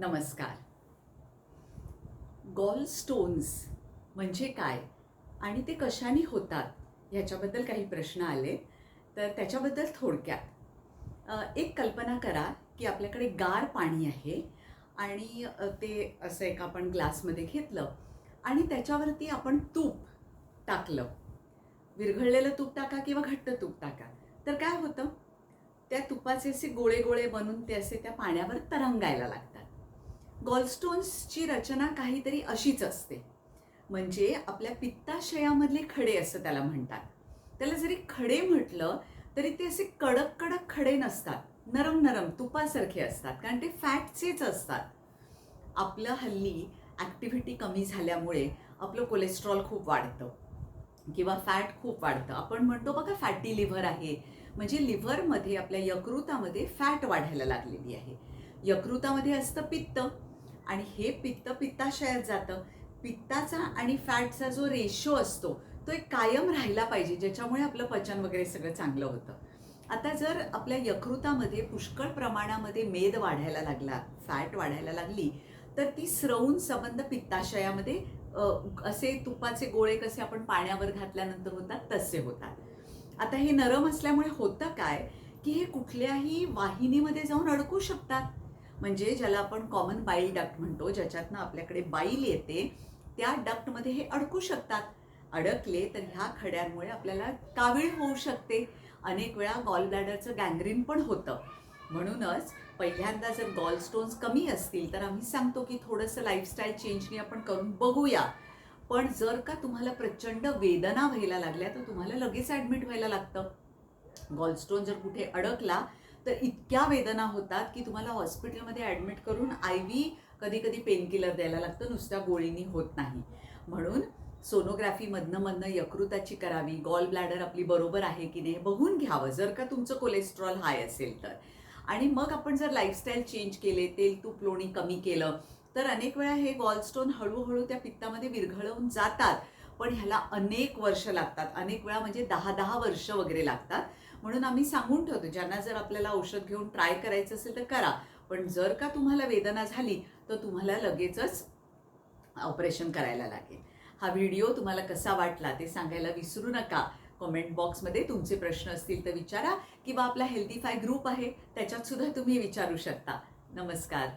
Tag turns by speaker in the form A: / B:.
A: नमस्कार. Gall stones म्हणजे काय आणि ते कशाने होतात ह्याच्याबद्दल काही प्रश्न आले तर त्याच्याबद्दल थोडक्यात. एक कल्पना करा की आपल्याकडे गार पाणी आहे आणि ते असं एक आपण ग्लासमध्ये घेतलं आणि त्याच्यावरती आपण तूप टाकलं. विरघळलेलं तूप टाका किंवा घट्ट तूप टाका. तर काय होतं? त्या तुपाचे असे गोळे गोळे बनून ते असे त्या पाण्यावर तरंगायला लागतात. गॉलस्टोन्सची रचना काहीतरी अशीच असते. म्हणजे आपल्या पित्ताशयामधले खडे असं त्याला म्हणतात. त्याला जरी खडे म्हटलं तरी ते असे कडक कडक खडे नसतात. नरम नरम तुपासारखे असतात. कारण ते फॅटचेच असतात. आपलं हल्ली ॲक्टिव्हिटी कमी झाल्यामुळे आपलं कोलेस्ट्रॉल खूप वाढतं. किंवा फॅट खूप वाढतं. आपण म्हणतो बघा फॅटी लिव्हर आहे. म्हणजे लिव्हरमध्ये आपल्या यकृतामध्ये फॅट वाढायला लागलेली आहे. यकृतामध्ये असतं पित्त. आणि हे पित्त पित्ताशयात जातं. पित्ताचा आणि फॅटचा जो रेशो असतो तो एक कायम राहिला पाहिजे ज्याच्यामुळे आपलं पचन वगैरे सगळं चांगलं होतं. आता जर आपल्या यकृतामध्ये पुष्कळ प्रमाणामध्ये मेद वाढायला लागला फॅट वाढायला लागली तर ती स्रवून संबंध पित्ताशयामध्ये असे तुपाचे गोळे कसे आपण पाण्यावर घातल्यानंतर होतात तसे होतात. आता हे नरम असल्यामुळे होतं काय की हे कुठल्याही वाहिनीमध्ये जाऊन अडकू शकतात. म्हणजे ज्याला आपण कॉमन बाईल डक्ट म्हणतो ज्याच्यातनं आपल्याकडे बाईल येते त्या डक्टमध्ये हे अडकू शकतात. अडकले तर ह्या खड्यांमुळे आपल्याला कावीळ होऊ शकते. अनेक वेळा गॉल ब्लॅडरचं गँग्रीन पण होतं. म्हणूनच पहिल्यांदा जर गॉलस्टोन्स कमी असतील तर आम्ही सांगतो की थोडंसं लाईफस्टाईल चेंजनी आपण करून बघूया. पण जर का तुम्हाला प्रचंड वेदना व्हायला लागल्या तर तुम्हाला लगेच ॲडमिट व्हायला लागतं. गॉलस्टोन जर कुठे अडकला तर इतक्या वेदना होतात की तुम्हाला हॉस्पिटलमध्ये ॲडमिट करून आय व्ही कधी कधी पेनकिलर द्यायला लागतं नुसत्या गोळीनी होत नाही. म्हणून सोनोग्राफीमधनं मधनं यकृताची करावी गॉल ब्लॅडर आपली बरोबर आहे की नाही बघून घ्यावं. जर का तुमचं कोलेस्ट्रॉल हाय असेल तर. आणि मग आपण जर लाईफस्टाईल चेंज केले तेल तूप लोणी कमी केलं तर अनेक वेळा हे गॉलस्टोन हळूहळू त्या पित्तामध्ये विरघळवून जातात. पण ह्याला अनेक वर्ष लागतात. अनेक वेळा म्हणजे दहा दहा वर्ष वगैरे लागतात. म्हणून आम्ही सांगून ठेवतो ज्यांना जर आपल्याला औषध घेऊन ट्राय करायचं असेल तर करा. पण जर का तुम्हाला वेदना झाली तर तुम्हाला लगेचच ऑपरेशन करायला लागेल. हा व्हिडिओ तुम्हाला कसा वाटला ते सांगायला विसरू नका. कमेंट बॉक्समध्ये तुमचे प्रश्न असतील तर विचारा किंवा आपला हेल्दी फाय ग्रुप आहे त्याच्यात सुद्धा तुम्ही विचारू शकता. नमस्कार.